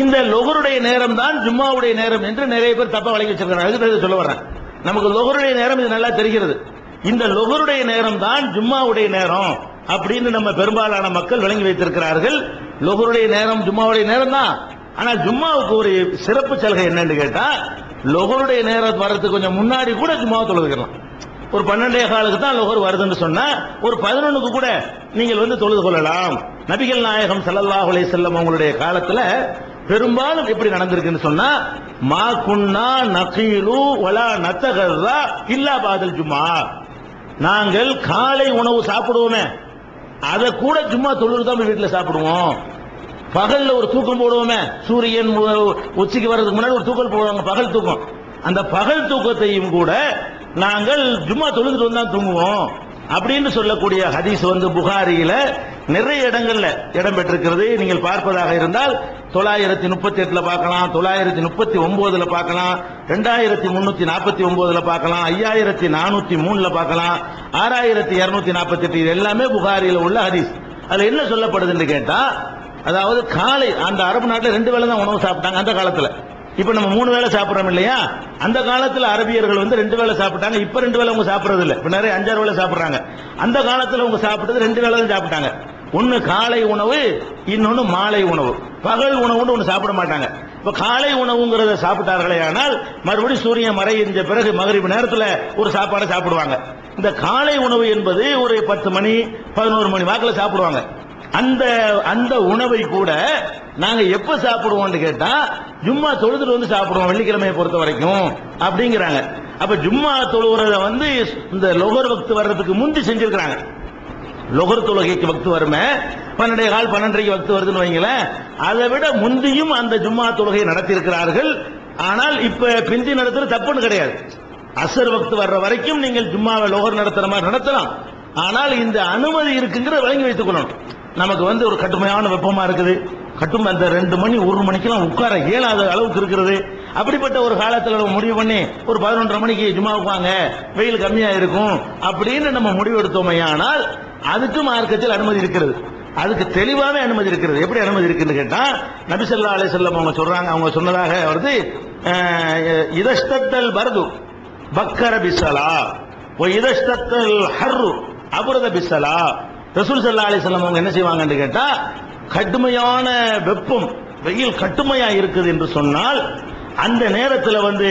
இந்த லொகருடைய நேரம் தான் ஜும்மாவுடைய நேரம் என்று நிறைய பேர் தப்பா வழங்கி வச்சிருக்காங்க. அதுக்கு சொல்ல வர்றேன். நமக்கு லொகருடைய நேரம் இது நல்லா தெரிகிறது. இந்த லொகருடைய நேரம் தான் ஜும்மாவுடைய நேரம் அப்படின்னு நம்ம பெரும்பாலான மக்கள் விளங்கி வைத்திருக்கிறார்கள். லொகருடைய நேரம் ஜும்மாவுடைய நேரம் தான். ஆனா ஜும்மாவுக்கு ஒரு சிறப்பு சலுகை என்னன்னு கேட்டா லொகருடைய நேரம் வர்றதுக்கு கொஞ்சம் முன்னாடி கூட ஜும்மாவை தொழுதுக்கலாம். ஒரு பன்னெண்டே காலுக்கு தான் லொகர் வருதுன்னு சொன்னா ஒரு பதினொன்னுக்கு கூட நீங்கள் வந்து தொழுது கொள்ளலாம். நபிகள் நாயகம் ஸல்லல்லாஹு செல்லம் அவங்களுடைய காலத்துல பெரும்பாலும் எப்படி நடந்திருக்குன்னு சொன்னா மா குன்னா நகீலு வலா நத்தகர்ரா இல்லா பாதல் ஜும்மா. நாங்கள் காலை உணவு சாப்பிடுவோமே அதை கூட சும்மா தொழுது தான் வீட்டில் சாப்பிடுவோம். பகல்ல ஒரு தூக்கம் போடுவோமே சூரியன் உச்சிக்கு வர்றதுக்கு முன்னாடி ஒரு தூக்கம் போடுவாங்க பகல் தூக்கம். அந்த பகல் தூக்கத்தையும் கூட நாங்கள் ஜும்மா தொழுதுட்டு வந்தா தூங்குவோம். அப்படின்னு சொல்லக்கூடிய ஹதீஸ் வந்து புகாரியில நிறைய இடங்கள்ல இடம் பெற்றிருக்கிறது. நீங்கள் பார்ப்பதாக இருந்தால் தொள்ளாயிரத்தி முப்பத்தி எட்டுல பார்க்கலாம் தொள்ளாயிரத்தி முப்பத்தி ஒன்பதுல பார்க்கலாம் ரெண்டாயிரத்தி முன்னூத்தி நாற்பத்தி ஒன்பதுல பார்க்கலாம் ஐயாயிரத்தி நானூத்தி மூணுல பார்க்கலாம் ஆறாயிரத்தி இருநூத்தி நாற்பத்தி எட்டு இது எல்லாமே புகாரியில உள்ள ஹதீஸ். அதுல என்ன சொல்லப்படுதுன்னு கேட்டா அதாவது காலை அந்த அரபு நாட்டில் ரெண்டு வேளை தான் உணவு சாப்பிட்டாங்க அந்த காலத்துல. இப்ப நம்ம மூணு வேளை சாப்பிடுறோம் இல்லையா? அந்த காலத்துல அரபியர்கள் வந்து ரெண்டு வேளை சாப்பிட்டாங்க. இப்ப ரெண்டு வேளை அவங்க சாப்பிடுறது இல்லை இப்ப நிறைய அஞ்சாறு வேளை சாப்பிடுறாங்க. அந்த காலத்துல அவங்க சாப்பிட்டது ரெண்டு வேளை தான் சாப்பிட்டாங்க. ஒன்னு காலை உணவு இன்னொன்னு மாலை உணவு. பகல் உணவுன்னு ஒன்று சாப்பிட மாட்டாங்க. இப்ப காலை உணவுங்கிறத சாப்பிட்டார்களே ஆனால் மறுபடியும் சூரியன் மறைஞ்ச பிறகு மகரிப்பு நேரத்தில் ஒரு சாப்பாடை சாப்பிடுவாங்க. இந்த காலை உணவு என்பது ஒரு பத்து மணி பதினோரு மணி வாக்கில் சாப்பிடுவாங்க. அந்த அந்த உணவை கூட நாங்க எப்ப சாப்பிடுவோம்னு கேட்டா ஜும்மா தொழுதுட்டு வந்து சாப்பிடுவோம் வெள்ளிக்கிழமையை பொறுத்த வரைக்கும் அப்படிங்கிறாங்க. அப்ப ஜும்மா தொழுகிறத வந்து இந்த லொகர் வக்து வர்றதுக்கு முந்தி செஞ்சிருக்கிறாங்க. லொகர் தொழுகைக்கு வக்து வருமே பன்னெண்டே கால் பன்னெண்டரைக்கு வக்து வருதுன்னு வைங்களேன் அதை விட முந்தியும் அந்த ஜும்மா தொழுகை நடத்தியிருக்கிறார்கள். ஆனால் இப்ப பிந்தி நடத்துறது தப்புன்னு கிடையாது. அசர் வக்து வர்ற வரைக்கும் நீங்கள் ஜும்மாவை லோகர் நடத்துற மாதிரி நடத்தலாம். ஆனால் இந்த அனுமதி இருக்குங்கிற வழங்கி வைத்துக் கொள்ளணும். நமக்கு வந்து ஒரு கடுமையான வெப்பமா இருக்குது. கட்டும் அந்த ரெண்டு மணி ஒரு மணிக்கெல்லாம் உட்கார இயலாத அளவுக்கு இருக்கிறது. அப்படிப்பட்ட ஒரு காலத்தில் நம்ம முடிவு பண்ணி ஒரு பதினொன்றரை மணிக்கு ஜும்மாவுக்கு வைப்பாங்க வெயில் கம்மியா இருக்கும் அப்படின்னு நம்ம முடிவு எடுத்தோமையானால் அதுக்கு மார்க்கத்தில் அனுமதி இருக்கிறது. அதுக்கு தெளிவான அனுமதி இருக்கிறது. எப்படி அனுமதி இருக்குன்னு கேட்டா நபிசல்லா அலே செல்லம் அவங்க சொல்றாங்க அவங்க சொன்னதாக வருது இதஷ்டத்தல் பரது பக்கர பிசலா ஓ ஹர்ரு. அபுரத பிசலா ரசூல் சல்லா அலைஹி அவங்க என்ன செய்வாங்கன்னு கேட்டா கடுமையான வெப்பம் வெயில் கடுமையா இருக்குது என்று சொன்னால் அந்த நேரத்தில் வந்து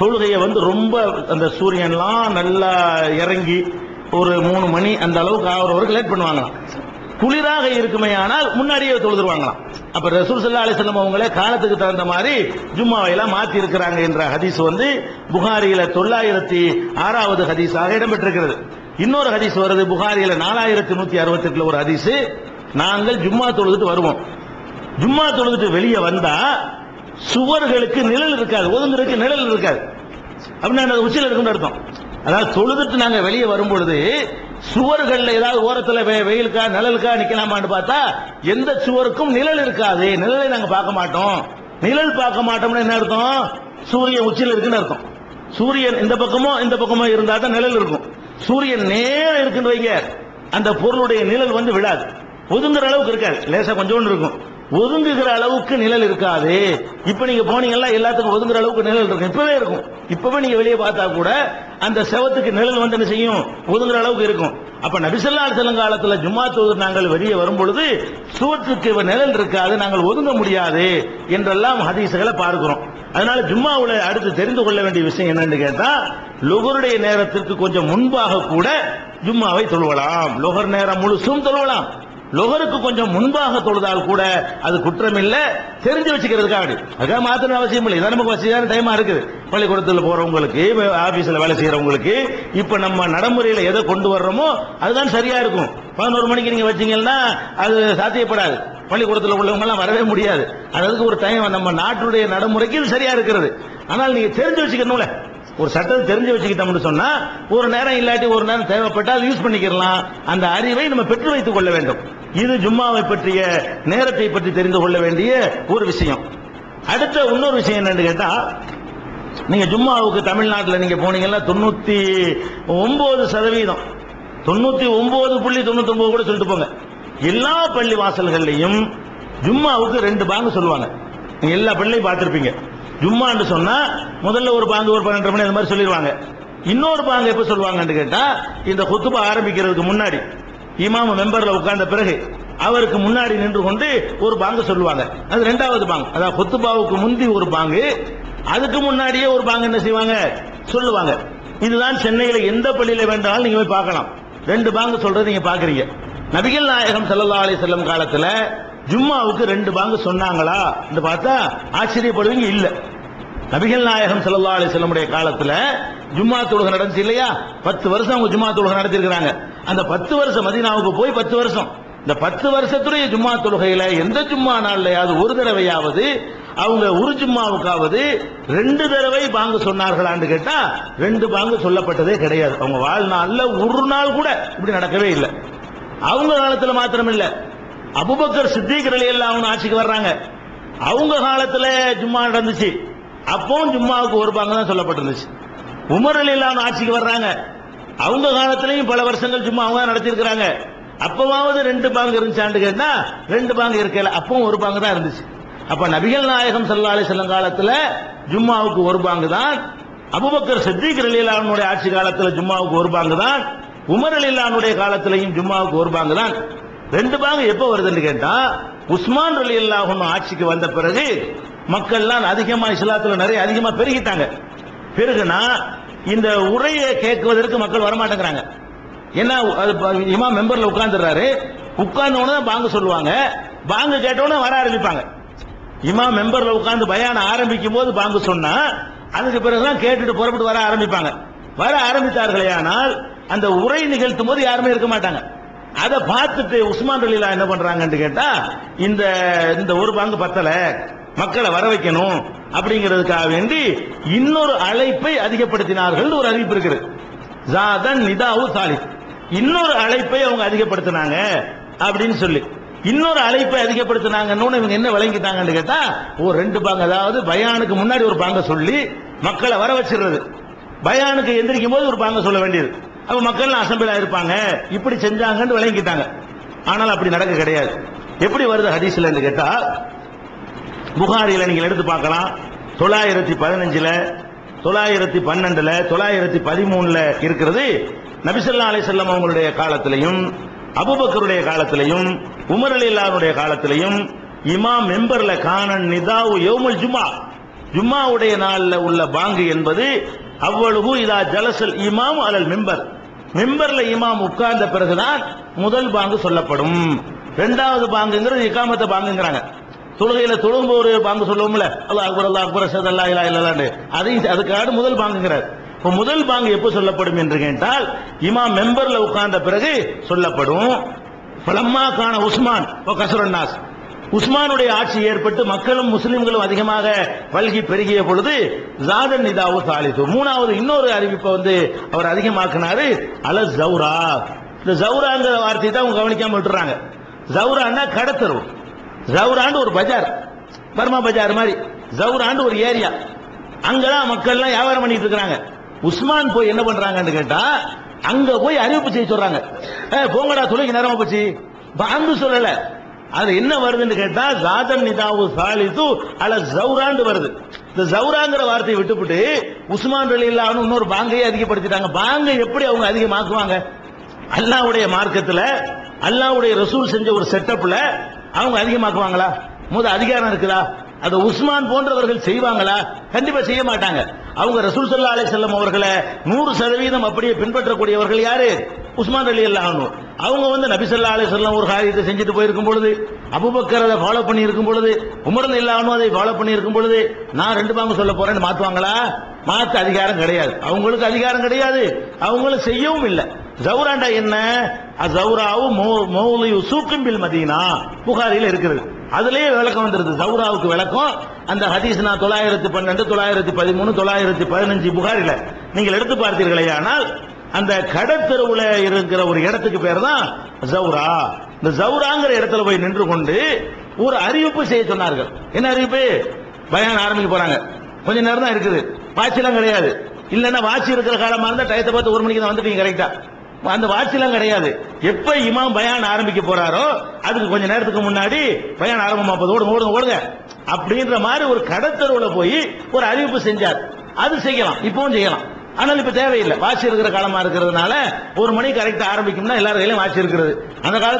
தொழுகையை வந்து ரொம்ப அந்த சூரியன்லாம் நல்லா இறங்கி ஒரு மூணு மணி அந்த அளவுக்கு ஆகிற வரைக்கும் லேட் பண்ணுவாங்களாம். குளிராக இருக்குமே ஆனால் முன்னாடியே தொழுதுருவாங்களாம். அப்ப ரசூல் சல்லா அலைஹி அவங்களே காலத்துக்கு தகுந்த மாதிரி ஜும்மாவையெல்லாம் மாத்தி இருக்கிறாங்க என்ற ஹதீஸ் வந்து புகாரியில தொள்ளாயிரத்தி ஆறாவது ஹதீஸாக இடம்பெற்றிருக்கிறது. இன்னொரு ஹதீஸ் வருது புகாரியில நாலாயிரத்தி நூத்தி அறுபத்தி எட்டுல ஒரு ஹதீஸ். நாங்கள் ஜும்மா தொழுதுட்டு வருவோம். ஜும்மா தொழுதுட்டு வெளியே வந்தா சுவர்களுக்கு நிழல் இருக்காது ஒதுங்கிறதுக்கு நிழல் இருக்காது. அப்படின்னா உச்சியில் உச்சில இருக்குன்னு அர்த்தம். அதாவது தொழுதுட்டு நாங்க வெளியே வரும்பொழுது சுவர்கள்ல ஏதாவது ஓரத்துல வெ- வெயிலுக்கா நிழலுக்கா நிக்கலாமான்னு பார்த்தா எந்த சுவருக்கும் நிழல் இருக்காது. நிழலை நாங்க பார்க்க மாட்டோம். நிழல் பார்க்க மாட்டோம்னு என்ன அர்த்தம்? சூரியன் உச்சியில் இருக்குன்னு அர்த்தம். சூரியன் இந்த பக்கமோ இந்த பக்கமோ இருந்தா தான் நிழல் இருக்கும். சூரியன் நேரம் இருக்குன்னு வைங்க. அந்த பொருளுடைய நிழல் வந்து விழாது. ஒதுங்குற அளவுக்கு இருக்காது. லேசா கொஞ்சோண்டு இருக்கும். ஒதுங்குகிற அளவுக்கு நிழல் இருக்காது. இப்ப நீங்க போனீங்கன்னா எல்லாத்துக்கும் ஒதுங்குற அளவுக்கு நிழல் இருக்கும். இப்பவே இருக்கும். இப்பவே நீங்க வெளியே பார்த்தா கூட அந்த செவத்துக்கு நிழல் வந்து என்ன செய்யும்? ஒதுங்குற அளவுக்கு இருக்கும். அப்ப நபிசல்லா செல்லும் காலத்துல ஜும்மா தொழுது நாங்கள் வெளியே வரும் பொழுது சுவற்றுக்கு நிழல் இருக்காது நாங்கள் ஒதுங்க முடியாது என்றெல்லாம் ஹதீசுகளை பார்க்கிறோம். அதனால ஜும்மாவுல அடுத்து தெரிந்து கொள்ள வேண்டிய விஷயம் என்னன்னு கேட்டா லுகருடைய நேரத்திற்கு கொஞ்சம் முன்பாக கூட ஜும்மாவை தொழுவலாம். லுகர் நேரம் முழுசும் தொழுவலாம். லொகருக்கு கொஞ்சம் முன்பாக தொழுதால் கூட அது குற்றம் இல்ல தெரிஞ்சு வச்சுக்கிறதுக்காக அதுக்காக மாத்திரம் அவசியம் இல்லை. இதான் நமக்கு வசதியான டைமா இருக்குது. பள்ளிக்கூடத்தில் போறவங்களுக்கு ஆபீஸ்ல வேலை செய்யறவங்களுக்கு இப்ப நம்ம நடைமுறையில எதை கொண்டு வர்றோமோ அதுதான் சரியா இருக்கும். பதினோரு மணிக்கு நீங்க வச்சீங்கன்னா அது சாத்தியப்படாது. பள்ளிக்கூடத்தில் உள்ளவங்க எல்லாம் வரவே முடியாது. அதுக்கு ஒரு டைம் நம்ம நாட்டுடைய நடைமுறைக்கு இது சரியா இருக்கிறது. ஆனால் நீங்க தெரிஞ்சு வச்சுக்கணும்ல. ஒரு சட்டத்தை தெரிஞ்சு வச்சுக்கிட்டோம்னு சொன்னா ஒரு நேரம் இல்லாட்டி ஒரு நேரம் தேவைப்பட்டால் யூஸ் பண்ணிக்கிறலாம் அந்த அறிவை நம்ம பெற்று வைத்துக் கொள்ள வேண்டும். இது ஜும்மாவை பற்றிய நேரத்தை பற்றி தெரிந்து கொள்ள வேண்டிய ஒரு விஷயம். அடுத்த இன்னொரு விஷயம் என்னன்னு கேட்டா நீங்க ஜும்மாவுக்கு தமிழ்நாட்டில் நீங்க போனீங்கன்னா தொண்ணூத்தி ஒன்பது சதவீதம். தொண்ணூத்தி ஒன்பது புள்ளி தொண்ணூத்தி ஒன்பது கூட சொல்லிட்டு போங்க. எல்லா பள்ளி வாசல்கள்லையும் ஜும்மாவுக்கு ரெண்டு பாங்கு சொல்லுவாங்க. நீங்க எல்லா பள்ளியும் பார்த்துருப்பீங்க. ஜும்மான்னு சொன்னா முதல்ல ஒரு பாங்கு ஒரு பன்னெண்டு மணி அந்த மாதிரி சொல்லிடுவாங்க. இன்னொரு பாங்கு எப்ப சொல்லுவாங்கன்னு கேட்டா இந்த குத்துபா ஆரம்பிக்கிறதுக்கு முன்னாடி இமாம மெம்பர்ல உட்கார்ந்த பிறகு அவருக்கு முன்னாடி நின்று கொண்டு ஒரு பாங்கு சொல்லுவாங்க. அது ரெண்டாவது பாங்கு. அதாவது குத்துபாவுக்கு முந்தி ஒரு பாங்கு அதுக்கு முன்னாடியே ஒரு பாங்கு என்ன செய்வாங்க? சொல்லுவாங்க. இதுதான் சென்னையில எந்த பள்ளியில வேண்டாலும் நீங்க போய் பார்க்கலாம். ரெண்டு பாங்கு சொல்றது நீங்க பாக்குறீங்க நபிகள் நாயகம் சல்லா அலி செல்லம் காலத்துல ஜும்மாவுக்கு ரெண்டு பாங்கு சொன்னாங்களா? என்று பார்த்தா ஆச்சரியப்படுவீங்க இல்லை. நபிகள் நாயகம் ஸல்லல்லாஹு அலைஹி வஸல்லமுடைய காலத்துல ஜும்மா தொழுகை நடந்துச்சு இல்லையா? பத்து வருஷம் அவங்க ஜும்மா தொழுகை நடத்திருக்கிறாங்க அந்த பத்து வருஷம் மதினாவுக்கு போய் பத்து வருஷம். இந்த பத்து வருஷத்துடைய ஜும்மா தொழுகையில எந்த ஜும்மா நாள்லையாவது ஒரு தடவையாவது அவங்க ஒரு ஜும்மாவுக்காவது ரெண்டு தடவை பாங்கு சொன்னார்களான்னு கேட்டா ரெண்டு பாங்கு சொல்லப்பட்டதே கிடையாது. அவங்க வாழ்நாள்ல ஒரு நாள் கூட இப்படி நடக்கவே இல்லை. அவங்க காலத்துல மாத்திரம் இல்ல. அபுபக்கர் சித்திக் ரலியல்லாஹு அன்ஹு ஆட்சிக்கு வர்றாங்க. அவங்க காலத்துல ஜும்மா நடந்துச்சு. அப்பவும் ஜும்மாவுக்கு ஒரு பாங்கு தான் சொல்லப்பட்டிருந்துச்சு. உமர் அலிலான் ஆட்சிக்கு வர்றாங்க. அவங்க காலத்திலையும் பல வருஷங்கள் ஜும்மா அவங்க தான் நடத்தியிருக்கிறாங்க. அப்பவாவது ரெண்டு பாங்கு இருந்துச்சான்னு கேட்டா ரெண்டு பாங்கு இருக்கல அப்பவும் ஒரு பாங்கு தான் இருந்துச்சு. அப்ப நபிகள் நாயகம் ஸல்லல்லாஹு செல்லும் காலத்துல ஜும்மாவுக்கு ஒரு பாங்கு தான். அபுபக்கர் சித்திக் அலிலானுடைய ஆட்சி காலத்துல ஜும்மாவுக்கு ஒரு பாங்கு தான். உமர் அலிலானுடைய காலத்திலையும் ஜும்மாவுக்கு ஒரு பாங்கு தான். ரெண்டு பாங்கு எப்போ வருதுன்னு கேட்டா உஸ்மான் அலி அன்ஹு ஆட்சிக்கு வந்த பிறகு மக்கள்லாம் அதிகமா இஸ்லாத்துல நிறைய அதிகமா பெருகிட்டாங்க. பெருகுனா இந்த உரையை கேட்குவதற்கு மக்கள் வரமாட்டேங்கிறாங்க. ஏன்னா அது மெம்பர்ல உட்கார்ந்துடுறாரு. உட்கார்ந்தவொன்னே உடனே பாங்கு சொல்லுவாங்க. பாங்கு கேட்டவொன்னே வர ஆரம்பிப்பாங்க. இமா மெம்பர்ல உட்கார்ந்து பயான ஆரம்பிக்கும் போது பாங்கு சொன்னா அதுக்கு பிறகுதான் கேட்டுட்டு புறப்பட்டு வர ஆரம்பிப்பாங்க. வர ஆரம்பித்தார்களே ஆனால் அந்த உரை நிகழ்த்தும் போது யாருமே இருக்க மாட்டாங்க. அதை பார்த்துட்டு உஸ்மான் ரலீலா என்ன பண்றாங்கன்னு கேட்டா இந்த இந்த ஒரு பாங்கு பத்தலை. மக்களை வர வைக்கணும் அப்படிங்கிறதுக்காக வேண்டி இன்னொரு அழைப்பை அதிகப்படுத்தினார்கள் ஒரு அறிவிப்பு இருக்குது. ஜாதன் நிதாவு சாலித். இன்னொரு அழைப்பை அவங்க அதிகப்படுத்தினாங்க அப்படின்னு சொல்லி. இன்னொரு அழைப்பை அதிகப்படுத்தினாங்கன்னு இவங்க என்ன விளங்கிட்டாங்கன்னு கேட்டா ஓ ரெண்டு பாங்க அதாவது பயானுக்கு முன்னாடி ஒரு பாங்க சொல்லி மக்களை வர வச்சிடுறது. பயானுக்கு எந்திரிக்கும் போது ஒரு பாங்க சொல்ல வேண்டியது. அப்ப மக்கள் அசம்பிளா இருப்பாங்க இப்படி செஞ்சாங்கன்னு விளங்கிட்டாங்க. ஆனால் அப்படி நடக்க கிடையாது. எப்படி வருது ஹதீஸ்ல கேட்டா புகாரியில் நீங்க எடுத்து பார்க்கலாம். தொள்ளாயிரத்தி பதினஞ்சுல தொள்ளாயிரத்தி பன்னெண்டுல தொள்ளாயிரத்தி பதிமூணுல இருக்கிறது நபிசல்லா அலிசல்லம் அவங்களுடைய காலத்திலையும் அபுபக்கருடைய காலத்திலையும் உமர் அலி அல்லாருடைய காலத்திலையும் இமாம் மெம்பர்ல காணன் நிதாவு யௌமுல் ஜும்மா. ஜும்மாவுடைய நாளில் உள்ள பாங்கு என்பது அவ்வளவு இதா ஜலசல் இமாம் அலல் மெம்பர். மெம்பர்ல இமாம் உட்கார்ந்த பிறகுதான் முதல் பாங்கு சொல்லப்படும். இரண்டாவது பாங்குங்கிறது இக்காமத்த பாங்குங்கிறாங்க. தொழுகையில தொழுகும் ஒரு பாங்கு சொல்லுவோம்ல அல்லாஹ் அக்பர் அல்லாஹ் அக்பர் அஷஹது அல்லா இல்லா இல்லாண்டு அதையும் அதுக்காக முதல் பாங்குங்கிறார். இப்போ முதல் பாங்கு எப்போ சொல்லப்படும் என்று கேட்டால் இமா மெம்பர்ல உட்கார்ந்த பிறகு சொல்லப்படும். பலம்மா காண உஸ்மான் ஓ கசுரன்னாஸ் உஸ்மானுடைய ஆட்சி ஏற்பட்டு மக்களும் முஸ்லிம்களும் அதிகமாக வல்கி பெருகிய பொழுது ஜாதன் நிதாவு சாலித்து மூணாவது இன்னொரு அறிவிப்பை வந்து அவர் அதிகமாக்கினாரு அல ஜவுரா இந்த ஜவுராங்கிற வார்த்தையை தான் அவங்க கவனிக்காம விட்டுறாங்க. ஜவுரான்னா கடத்தரும் ஜவுராண்டு ஒரு பஜார் பர்மா பஜார் மாதிரி. ஜவுராண்டு ஒரு ஏரியா. அங்கதான் மக்கள்லாம் வியாபாரம் பண்ணிட்டு இருக்கிறாங்க. உஸ்மான் போய் என்ன பண்றாங்கன்னு கேட்டா அங்க போய் அறிவிப்பு செய்ய சொல்றாங்க. போங்கடா துளைக்கு நேரமா போச்சு. அங்கு சொல்லல. அது என்ன வருதுன்னு கேட்டா ஜாதன் நிதாவு சாலிது அல ஜவுராண்டு வருது. இந்த ஜவுராங்கிற வார்த்தையை விட்டுவிட்டு உஸ்மான் ரலில்லான்னு இன்னொரு பாங்கையே அதிகப்படுத்திட்டாங்க. பாங்கை எப்படி அவங்க அதிகமாக்குவாங்க? அல்லாவுடைய மார்க்கத்தில் அல்லாவுடைய ரசூல் செஞ்ச ஒரு செட்டப்ல அவங்க அதிகமாக்குவாங்களா? முத அதிகாரம் இருக்குதா? அதை உஸ்மான் போன்றவர்கள் செய்வாங்களா? கண்டிப்பா செய்ய மாட்டாங்க. அவங்க ரசூல் சல்லா அலைஹி செல்லம் அவர்களை நூறு சதவீதம் அப்படியே பின்பற்றக்கூடியவர்கள் யாரு? உஸ்மான் அலி அல்லாஹ் அவங்க வந்து நபி சல்லா அலைஹி செல்லம் ஒரு காரியத்தை செஞ்சுட்டு போயிருக்கும் பொழுது அபுபக்கர் அதை ஃபாலோ பண்ணி இருக்கும் பொழுது உமரன் இல்லாம அதை ஃபாலோ பண்ணி இருக்கும் பொழுது நான் ரெண்டு பாங்க சொல்ல போறேன்னு மாத்துவாங்களா? மாத்த அதிகாரம் கிடையாது. அவங்களுக்கு அதிகாரம் கிடையாது. அவங்களும் செய்யவும் இல்லை. ஜவுராண்டா என்ன? ஜவுராவு மௌலியு சூக்கும் பில் மதீனா. புகாரில இருக்கிறது. அதுலயே விளக்கம் வந்துருது. ஜவுராவுக்கு விளக்கம். அந்த ஹதீஸ் நான் தொள்ளாயிரத்தி பன்னெண்டு தொள்ளாயிரத்தி பதிமூணு தொள்ளாயிரத்தி பதினஞ்சு புகாரில. நீங்கள் எடுத்து பார்த்தீர்களே ஆனால் அந்த கடத்தெருவுல இருக்கிற ஒரு இடத்துக்கு பேர் தான் ஜவுரா. இந்த ஜவுராங்கிற இடத்துல போய் நின்று கொண்டு ஒரு அறிவிப்பு செய்ய சொன்னார்கள். என்ன அறிவிப்பு? பயான் ஆரம்பிக்க போறாங்க. கொஞ்ச நேரம் தான் இருக்குது. வாட்சிலாம் கிடையாது. இல்லைன்னா வாட்சி இருக்கிற காலமா இருந்தா டயத்தை பார்த்து ஒரு மணிக்கு தான் வந்துட்டீங்க கரெக்டா அந்த வாட்சிலாம் கிடையாது. எப்ப இமாம் பயான் ஆரம்பிக்க போறாரோ அதுக்கு கொஞ்ச நேரத்துக்கு முன்னாடி பயான் ஆரம்பமா போது ஓடுங்க. ஓடுங்க ஓடுங்க அப்படின்ற மாதிரி ஒரு கடத்தருவுல போய் ஒரு அறிவிப்பு செஞ்சார். அது செய்யலாம் இப்பவும் செய்யலாம். ஆனால் இப்ப தேவையில்லை. வாட்சி இருக்கிற காலமா இருக்கிறதுனால ஒரு மணி கரெக்டா ஆரம்பிக்கும்னா எல்லாரும் கையிலும் வாட்சி இருக்கிறது. அந்த காலத்துல